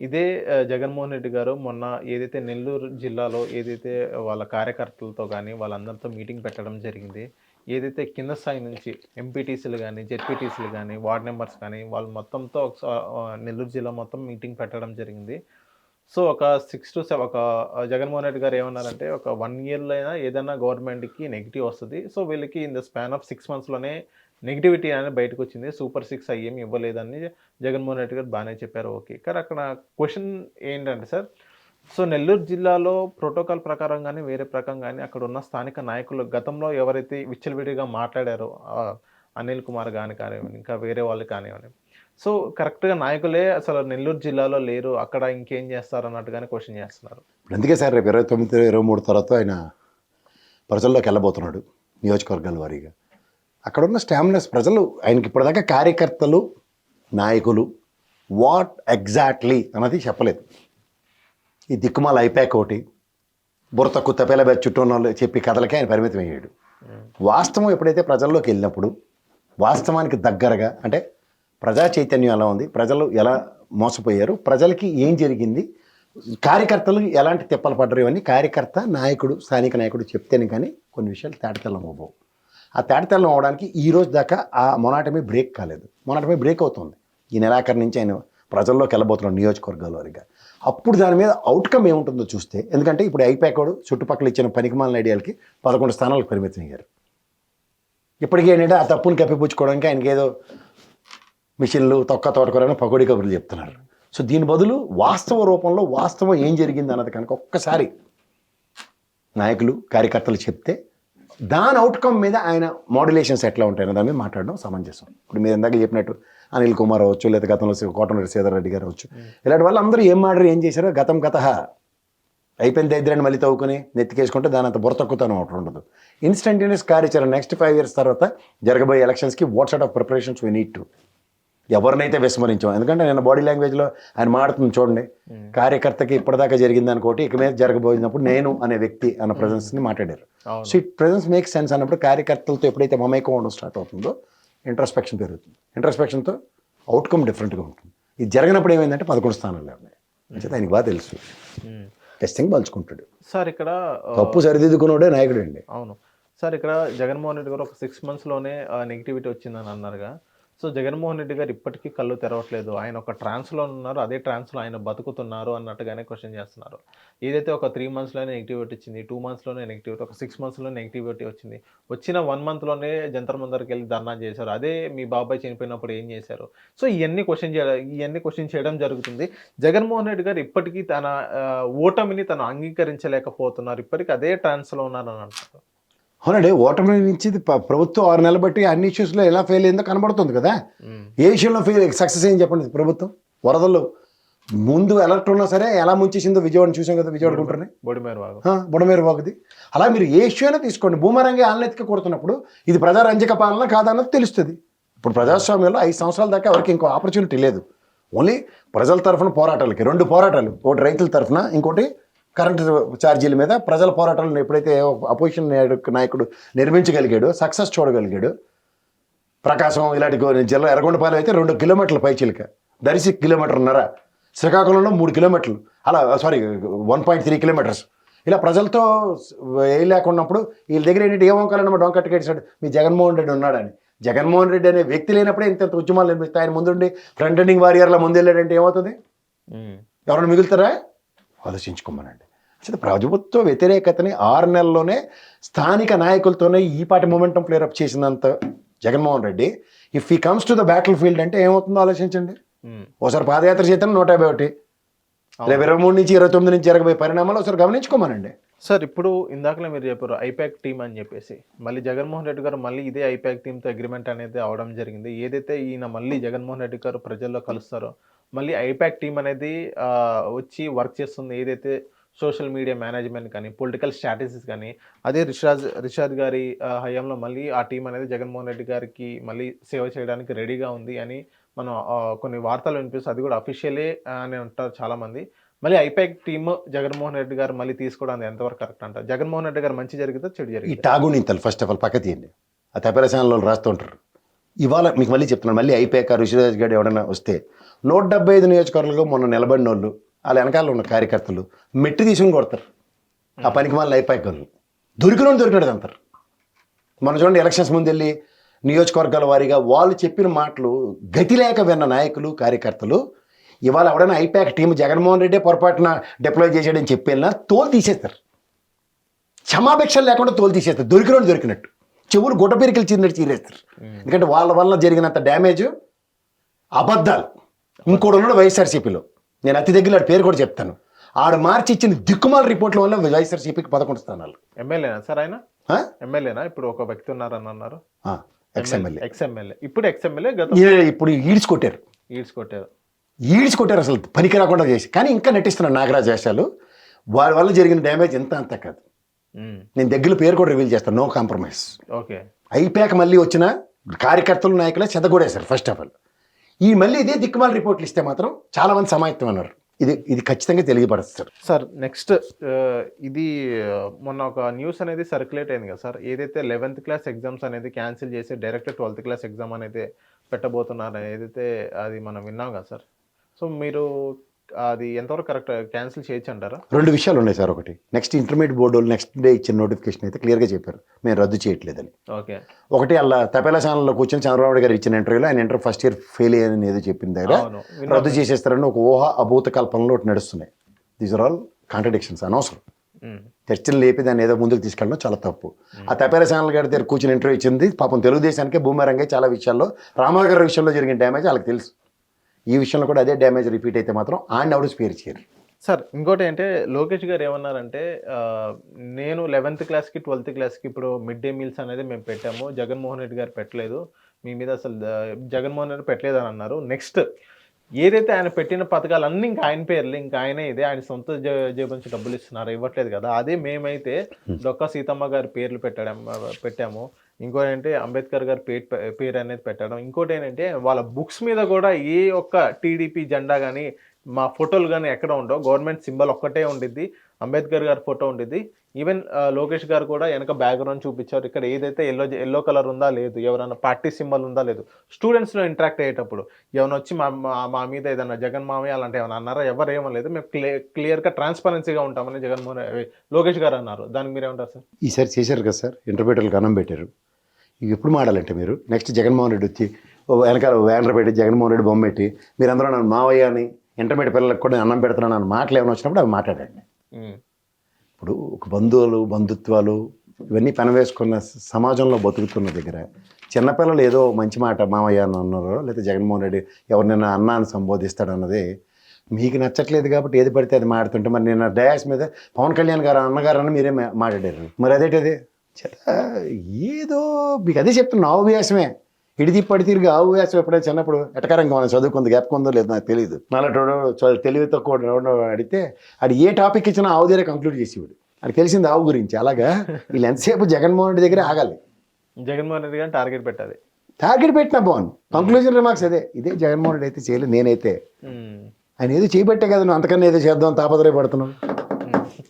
ఇదే జగన్మోహన్ రెడ్డి గారు మొన్న ఏదైతే నెల్లూరు జిల్లాలో ఏదైతే వాళ్ళ కార్యకర్తలతో కానీ వాళ్ళందరితో మీటింగ్ పెట్టడం జరిగింది ఏదైతే కింద స్థాయి నుంచి ఎంపీటీసీలు కానీ జెడ్పీటీసీలు కానీ వార్డ్ మెంబర్స్ కానీ వాళ్ళు మొత్తంతో ఒకసారి నెల్లూరు జిల్లా మొత్తం మీటింగ్ పెట్టడం జరిగింది. సో ఒక సిక్స్ టు సెవెన్ ఒక జగన్మోహన్ రెడ్డి గారు ఏమన్నారంటే ఒక వన్ ఇయర్లో అయినా ఏదైనా గవర్నమెంట్కి నెగిటివ్ వస్తుంది. సో వీళ్ళకి in the span of six మంత్స్లోనే negativity అనేది బయటకు వచ్చింది సూపర్ సిక్స్ అయ్యేమి ఇవ్వలేదని జగన్మోహన్ రెడ్డి గారు బాగానే చెప్పారు. ఓకే. కానీ అక్కడ క్వశ్చన్ ఏంటంటే సార్ సో నెల్లూరు జిల్లాలో ప్రోటోకాల్ ప్రకారం కానీ వేరే ప్రకారం కానీ అక్కడ ఉన్న స్థానిక నాయకులు గతంలో ఎవరైతే విచ్చలవిడిగా మాట్లాడారో అనిల్ కుమార్ కానీ కానివ్వండి ఇంకా వేరే వాళ్ళు కానివ్వండి. సో కరెక్ట్గా నాయకులే అసలు నెల్లూరు జిల్లాలో లేరు. అక్కడ ఇంకేం చేస్తారు అన్నట్టుగానే క్వశ్చన్ చేస్తున్నారు. ఇప్పుడు అందుకే సార్ రేపు ఇరవై తొమ్మిది ఇరవై మూడు తర్వాత ఆయన ప్రజల్లోకి వెళ్ళబోతున్నాడు. నియోజకవర్గాల వారీగా. అక్కడ ఉన్న స్టామినస్ ప్రజలు ఆయనకి ఇప్పటిదాకా కార్యకర్తలు నాయకులు వాట్ ఎగ్జాక్ట్లీ అన్నది చెప్పలేదు. ఈ దిక్కుమాల అయిపోయాక ఒకటి బుర్ర కుత్తపేల చుట్టూ ఉన్న వాళ్ళు చెప్పి కథలకే ఆయన పరిమితం అయ్యాడు. వాస్తవం ఎప్పుడైతే ప్రజల్లోకి వెళ్ళినప్పుడు వాస్తవానికి దగ్గరగా అంటే ప్రజా చైతన్యం ఎలా ఉంది ప్రజలు ఎలా మోసపోయారు ప్రజలకి ఏం జరిగింది కార్యకర్తలు ఎలాంటి తిప్పలు పడ్డారు ఇవన్నీ కార్యకర్త నాయకుడు స్థానిక నాయకుడు చెప్తేనే కానీ కొన్ని విషయాలు తేటతెల్లం అవ్వవు ఆ తేటతెల్లం అవడానికి ఈ రోజు దాకా ఆ మొనాటమే బ్రేక్ కాలేదు. మొనాటమే బ్రేక్ అవుతుంది. ఈ నెలాఖరి నుంచి ఆయన ప్రజల్లోకి వెళ్ళబోతున్నాడు నియోజకవర్గాల వారిగా. అప్పుడు దాని మీద అవుట్కమ్ ఏముంటుందో చూస్తే ఎందుకంటే ఇప్పుడు అయిపోయాడు చుట్టుపక్కల ఇచ్చిన పనికిమాలిన ఐడియాలకి పదకొండు స్థానాలకు పరిమితం అయ్యారు ఇప్పటికీ ఏంటంటే ఆ తప్పుని కప్పిపుచ్చుకోవడానికి ఆయనకి ఏదో మిషన్లు తొక్క తోటకూరని పకోడీ కబుర్లు చెప్తున్నారు. సో దీని బదులు వాస్తవ రూపంలో వాస్తవం ఏం జరిగింది అన్నది కనుక ఒక్కసారి నాయకులు కార్యకర్తలు చెప్తే దాని అవుట్కమ్ మీద ఆయన మోడ్యులేషన్స్ ఎట్లా ఉంటాయన్న దాని మీద మాట్లాడడం సమంజసం. ఇప్పుడు మీరు ఇందాక చెప్పినట్టు అనిల్ కుమార్ అవ్వచ్చు లేదా గతంలో కోటమిరెడ్డి రెడ్డి గారు అవ్వచ్చు. ఇలాంటి వాళ్ళు అందరూ ఏం మాట్లాడారు ఏం చేశారో గతం గత అయిపోయిన దరిద్రాన్ని మళ్ళీ తవ్వుకొని నెత్తికేసుకుంటే దాని అంత బుర్ర తక్కువతనం ఒకటి ఉండదు. ఇన్స్టంటేనియస్ కార్యాచరణ నెక్స్ట్ ఫైవ్ ఇయర్స్ తర్వాత జరగబోయే ఎలక్షన్స్కి what sort of preparations we need to ఎవరినైతే విస్మరించాం ఎందుకంటే నేను బాడీ లాంగ్వేజ్లో ఆయన మాడుతుంది చూడండి. కార్యకర్తకి ఇప్పటిదాకా జరిగింది అనుకోటి ఇక మీద జరగబోయినప్పుడు నేను అనే వ్యక్తి అన్న ప్రజెన్స్ని మాట్లాడారు. So it presence make sense అన్నప్పుడు కార్యకర్తలతో ఎప్పుడైతే మమేకం అవడం స్టార్ట్ అవుతుందో ఇంట్రస్పెక్షన్ పెరుగుతుంది. ఇంట్రస్పెక్షన్తో అవుట్కమ్ డిఫరెంట్గా ఉంటుంది. ఇది జరగనప్పుడు ఏమైందంటే పదకొండు స్థానాలు ఉన్నాయి అంటే ఆయనకి బాగా తెలుసు. టెస్టింగ్ పలుచుకుంటాడు సార్ ఇక్కడ తప్పు సరిదిద్దుకున్నాడే నాయకుడు అండి అవును. సార్ ఇక్కడ జగన్మోహన్ రెడ్డి గారు ఒక సిక్స్ మంత్స్లోనే నెగిటివిటీ వచ్చిందని అన్నారుగా. సో జగన్మోహన్ రెడ్డి గారు ఇప్పటికీ కళ్ళు తెరవట్లేదు. ఆయన ఒక ట్రాన్స్లో ఉన్నారు అదే ట్రాన్స్లో ఆయన బతుకుతున్నారు అన్నట్టుగానే క్వశ్చన్ చేస్తున్నారు. ఏదైతే ఒక త్రీ మంత్స్లోనే నెగిటివిటీ వచ్చింది టూ మంత్స్లోనే నెగిటివిటీ ఒక సిక్స్ మంత్స్లో నెగిటివిటీ వచ్చింది వచ్చిన వన్ మంత్లోనే జంతర్ మందరికి వెళ్ళి ధర్నా చేశారు. అదే మీ బాబాయ్ చనిపోయినప్పుడు ఏం చేశారు? సో ఇవన్నీ క్వశ్చన్ చేయడం ఇవన్నీ క్వశ్చన్ చేయడం జరుగుతుంది. జగన్మోహన్ రెడ్డి గారు ఇప్పటికీ తన ఓటమిని తను అంగీకరించలేకపోతున్నారు. ఇప్పటికీ అదే ట్రాన్స్లో ఉన్నారని అంటారు అవునండి ఓటమి నుంచి ప్రభుత్వం ఆరు నెలలు బట్టి అన్ని ఇష్యూస్లో ఎలా ఫెయిల్ అయిందో కనబడుతుంది కదా. ఏ విషయంలో ఫెయిల్ సక్సెస్ అయింది చెప్పండి ప్రభుత్వం. వరదలు ముందు అలర్ట్ ఉన్నా సరే ఎలా ముంచేసిందో విజయవాడ చూసాం కదా విజయవాడ గుంటూరుని. బొడిమేరు బాగుది అలా మీరు ఏ ఇష్యూ అయినా తీసుకోండి. భూమరంగి ఆన్లెత్తికి కొడుతున్నప్పుడు ఇది ప్రజారంజక పాలన కాదన్నది తెలుస్తుంది. ఇప్పుడు ప్రజాస్వామ్యంలో ఐదు సంవత్సరాల దాకా ఎవరికి ఇంకో ఆపర్చునిటీ లేదు. ఓన్లీ ప్రజల తరఫున పోరాటాలకి రెండు పోరాటాలు. ఒకటి రైతుల తరఫున ఇంకోటి కరెంటు ఛార్జీల మీద ప్రజల పోరాటాలను ఎప్పుడైతే అపోజిషన్ నాయకుడు నిర్మించగలిగాడో సక్సెస్ చూడగలిగాడు ప్రకాశం ఇలాంటి జిల్లా ఎర్రగొండపాలెం అయితే రెండు కిలోమీటర్ల పైచిలుక దరిసి కిలోమీటర్న్నర. శ్రీకాకుళంలో మూడు కిలోమీటర్లు. అలా sorry one point three kilometres. ఇలా ప్రజలతో ఏ లేకున్నప్పుడు వీళ్ళ దగ్గర ఏంటంటే ఏమోకాలన్నమాట డొంక కట్టుకేసాడు మీ జగన్మోహన్ రెడ్డి ఉన్నాడని. జగన్మోహన్ రెడ్డి అనే వ్యక్తి లేనప్పుడే ఇంత ఉద్యమాలు నిర్మిస్తాయి ఆయన ముందుండి ఫ్రంట్ ఎండింగ్ వారియర్ల ముందు వెళ్ళాడంటే ఏమవుతుంది. ఎవరైనా మిగులుతారా? ఆలోచించుకోమనండి. అసలు ప్రభుత్వ వ్యతిరేకతని ఆరు నెలల్లోనే స్థానిక నాయకులతోనే ఈ పాటి మొమెంటం ఫ్లేరప్ చేసినంత Jaganmohan Reddy if he comes to the battle field అంటే ఏమవుతుందో ఆలోచించండి. ఒకసారి పాదయాత్ర చేతను నూట యాభై ఒకటి. రేపు ఇరవై మూడు నుంచి ఇరవై తొమ్మిది నుంచి జరగబోయే పరిణామాలు ఒకసారి గమనించుకోమనండి. సార్ ఇప్పుడు ఇందాకలే మీరు చెప్పారు ఐపాక్ టీమ్ అని చెప్పేసి. మళ్ళీ జగన్మోహన్ రెడ్డి గారు మళ్ళీ ఇదే ఐపాక్ టీంతో అగ్రిమెంట్ అనేది అవడం జరిగింది. ఏదైతే ఈయన మళ్ళీ జగన్మోహన్ రెడ్డి గారు ప్రజల్లో కలుస్తారో మళ్ళీ ఐపాక్ టీం అనేది వచ్చి వర్క్ చేస్తుంది. ఏదైతే సోషల్ మీడియా మేనేజ్మెంట్ కానీ పొలిటికల్ స్ట్రాటజీస్ కానీ అదే రిషాద్ రిషాద్ గారి హయాంలో మళ్ళీ ఆ టీం అనేది జగన్మోహన్ రెడ్డి గారికి మళ్ళీ సేవ చేయడానికి రెడీగా ఉంది అని మనం కొన్ని వార్తలు వినిపిస్తుంది అది కూడా అఫీషియలే అని అంటారు చాలామంది. మళ్ళీ ఐపాక్ టీమ్ జగన్మోహన్ రెడ్డి గారు మళ్ళీ తీసుకోవడం ఎంతవరకు కరెక్ట్ అంటారు? జగన్మోహన్ రెడ్డి గారు మంచి జరిగితే చెడు ఈ జరిగింది టాగు నింతలు ఫస్ట్ ఆఫ్ ఆల్ పక్క తీయండి ఆ తెపరశాలలో రాస్తూ ఉంటారు. ఇవాళ మీకు మళ్ళీ చెప్తున్నాను మళ్ళీ అయిపోయాక ఋషిరాజ్ గారు ఎవడైనా వస్తే నూట డెబ్బై ఐదు నియోజకవర్గాలుగా మొన్న నిలబడిన వాళ్ళు వాళ్ళ వెనకాల ఉన్న కార్యకర్తలు మెట్టి తీసుకుని కొడతారు. ఆ పనికి మళ్ళీ అయిపోయాక వాళ్ళు. దొరికిన దొరికినట్టు అంటారు. మన చూడండి ఎలక్షన్స్ ముందు వెళ్ళి నియోజకవర్గాల వారీగా వాళ్ళు చెప్పిన మాటలు గతి లేక విన్న నాయకులు కార్యకర్తలు ఇవాళ ఎవడైనా అయిపోయాక టీం జగన్మోహన్ రెడ్డి పొరపాటున డిప్లాయ్ చేసాడని చెప్పి వెళ్ళినా తోలు తీసేస్తారు. క్షమాపేక్షలు లేకుండా తోలు తీసేస్తారు. దొరికినోడు దొరికినట్టు. చెవులు గుడ్డ పెరికలు చీరినట్టు చీరేస్తారు. ఎందుకంటే వాళ్ళ వల్ల జరిగినంత డ్యామేజ్ అబద్ధాలు. ఇంకోటి ఉన్నాడు వైఎస్ఆర్సీపీలో. నేను అతి దగ్గర పేరు కూడా చెప్తాను. ఆడు మార్చి ఇచ్చిన దిక్కుమాల రిపోర్ట్ల వల్ల వైఎస్ఆర్సీపీకి పదకొండు స్థానాలు. ఎమ్మెల్యేనా సార్ ఆయన? ఎమ్మెల్యేనా? ఇప్పుడు ఒక వ్యక్తి ఉన్నారని అన్నారు. Ex MLA. ఎక్స్ ఎమ్మెల్యే ఇప్పుడు ఎక్స్ ఎమ్మెల్యే గత ఈ- ఇప్పుడు ఈడ్చి కొట్టారు. ఈడ్స్ కొట్టారు. ఈడ్చి కొట్టారు అసలు పనికి రాకుండా చేసి. కానీ ఇంకా నటిస్తున్నారు నాగరాజ్ వేషాలు వారి వల్ల జరిగిన డ్యామేజ్ ఎంత అంత కాదు. నేను దగ్గర పేరు కూడా రివీల్ చేస్తాను. No compromise okay. అయిపోయాక మళ్ళీ వచ్చిన కార్యకర్తలు నాయకులే చెదగొడేశారు ఫస్ట్ ఆఫ్ ఆల్ ఈ మళ్ళీ ఇదే దిక్కుమాల రిపోర్ట్లు ఇస్తే మాత్రం చాలా మంది సమాయత్తం అన్నారు. ఇది ఇది ఖచ్చితంగా తెలియపరుస్తారు సార్ నెక్స్ట్ ఇది ఆ, మొన్న ఒక న్యూస్ అనేది సర్క్యులేట్ అయింది కదా సార్ ఏదైతే లెవెన్త్ క్లాస్ ఎగ్జామ్స్ అనేది క్యాన్సిల్ చేసి డైరెక్ట్ ట్వెల్త్ క్లాస్ ఎగ్జామ్ అనేది పెట్టబోతున్నారు ఏదైతే అది మనం విన్నాం కదా సార్ సో మీరు అది ఎంతవరకు కరెక్ట్ క్యాన్సిల్ చేయొచ్చు అంటారా రెండు విషయాలు ఉన్నాయి సార్ ఒకటి. నెక్స్ట్ ఇంటర్మీడియట్ బోర్డు వాళ్ళు నెక్స్ట్ డే ఇచ్చిన నోటిఫికేషన్ అయితే క్లియర్గా చెప్పారు. మేము రద్దు చేయట్లేదని. ఓకే. ఒకటి అలా తపేలా ఛానల్లో కూర్చొని చంద్రబాబు గారు ఇచ్చిన ఇంటర్వ్యూలో ఆయన ఇంటర్ ఫస్ట్ ఇయర్ ఫెయిల్ అయ్యని ఏదో చెప్పిన దగ్గర రద్దు చేసేస్తారని ఒక ఊహ అభూత కల్పనలో ఒకటి నడుస్తున్నాయి. దీస్ ఆర్ ఆల్ కాంట్రడిక్షన్స్ అనవసరం. చర్చలు లేపి దాన్ని ఏదో ముందుకు తీసుకెళ్ళడం చాలా తప్పు. ఆ తపేల ఛానల్ గారి దగ్గర కూర్చొని ఇంటర్వ్యూ ఇచ్చింది పాపం తెలుగుదేశానికి భూమరంగా చాలా విషయాల్లో రామారావు గారి విషయంలో జరిగిన డ్యామేజ్ వాళ్ళకి తెలుసు. ఈ విషయంలో కూడా అదే డ్యామేజ్ రిపీట్ అయితే మాత్రం ఆయన అవుట్ స్పేర్ చేయరు. సార్ ఇంకోటి అంటే లోకేష్ గారు ఏమన్నారంటే నేను లెవెన్త్ క్లాస్కి ట్వెల్త్ క్లాస్కి ఇప్పుడు మిడ్ డే మీల్స్ అనేది మేము పెట్టాము. జగన్మోహన్ రెడ్డి గారు పెట్టలేదు. మీ మీద అసలు జగన్మోహన్ రెడ్డి పెట్టలేదు అని అన్నారు. నెక్స్ట్ ఏదైతే ఆయన పెట్టిన పథకాలు అన్నీ ఇంకా ఆయన పేర్లు ఇంకా ఆయనే ఇదే. ఆయన సొంత జే- జేబు నుంచి డబ్బులు ఇస్తున్నారు ఇవ్వట్లేదు కదా. అదే మేమైతే డొక్క సీతమ్మ గారి పేర్లు పెట్టడం పెట్టాము. ఇంకోటి ఏంటంటే అంబేద్కర్ గారి పేరు పేరు అనేది పెట్టడం. ఇంకోటి ఏంటంటే వాళ్ళ బుక్స్ మీద కూడా ఏ ఒక్క టీడీపీ జెండా కానీ మా ఫోటోలు కానీ ఎక్కడ ఉండవు. గవర్నమెంట్ సింబల్ ఒక్కటే ఉండిద్ది. అంబేద్కర్ గారి ఫోటో ఉండిద్ది ఈవెన్ లోకేష్ గారు కూడా వెనక బ్యాక్గ్రౌండ్ చూపించారు. ఇక్కడ ఏదైతే ఎల్లో ఎల్లో కలర్ ఉందా లేదు ఎవరైనా పార్టీ సింబల్ ఉందా లేదు స్టూడెంట్స్లో ఇంటరాక్ట్ అయ్యేటప్పుడు ఏమైనా వచ్చి మా మా- మా మీద ఏదైనా జగన్ మామయ్య అలాంటి ఏమైనా అన్నారా? ఎవరు ఏమలేదు మేము క్లియర్ క్లియర్గా ట్రాన్స్పరెన్సీగా ఉంటామని జగన్మోహన్ లోకేష్ గారు అన్నారు. దానికి మీరు ఏమంటారు సార్? ఈసారి చేశారు కదా సార్. ఇంటర్మీడియట్లకు అన్నం పెట్టారు. ఇవి ఎప్పుడు మాడాలంటే మీరు? నెక్స్ట్ జగన్మోహన్ రెడ్డి వచ్చి ఓ వెనకాల వ్యానర్ పెట్టి జగన్మోహన్ రెడ్డి బొమ్మ పెట్టి మీరందరూ నన్ను మావయ్య అని ఇంటర్మీడియట్ పిల్లలకు కూడా అన్నం పెడుతున్నాను అని మాటలు ఏమైనా వచ్చినప్పుడు అవి మాట్లాడండి. ఇప్పుడు ఒక బంధువులు బంధుత్వాలు ఇవన్నీ పెనవేసుకున్న సమాజంలో బతుకుతున్న దగ్గర చిన్నపిల్లలు ఏదో మంచి మాట మామయ్య అని అన్నారో లేదా జగన్మోహన్ రెడ్డి ఎవరినైనా అన్న అని సంబోధిస్తాడు అన్నది మీకు నచ్చట్లేదు కాబట్టి ఏది పడితే అది మాడుతుంటే మరి నేను డయాస్ మీద పవన్ కళ్యాణ్ గారు అన్నగారు అని మీరే మాట్లాడారు. మరి అదేటది ఏదో మీకు అదే చెప్తున్నా ఆవు వ్యాసమే ఇడిది పడి తిరిగి ఆవు వ్యాసం ఎప్పుడైనా చిన్నప్పుడు ఎటకారంగా మనం చదువుకుంది జ్ఞాపకం ఉందో లేదో నాకు తెలియదు నాలుగు తెలివి తక్కువ అడిగితే అది ఏ టాపిక్ ఇచ్చినా ఆవు దగ్గర కంక్లూడ్ చేసేవాడు. అది తెలిసింది ఆవు గురించి. అలాగా? వీళ్ళు ఎంతసేపు జగన్మోహన్ రెడ్డి దగ్గరే ఆగాలి. జగన్మోహన్ రెడ్డి గారిని టార్గెట్ పెట్టాలి. టార్గెట్ పెట్టిన బాగుంది కంక్లూజన్ రిమార్క్స్ అదే. ఇదే జగన్మోహన్ రెడ్డి అయితే చేయలేదు నేనైతే. ఆయన ఏదో చేయబట్టే కదా నువ్వు అంతకన్నా ఏదో చేద్దాం తాపత్రయపడుతున్నావు.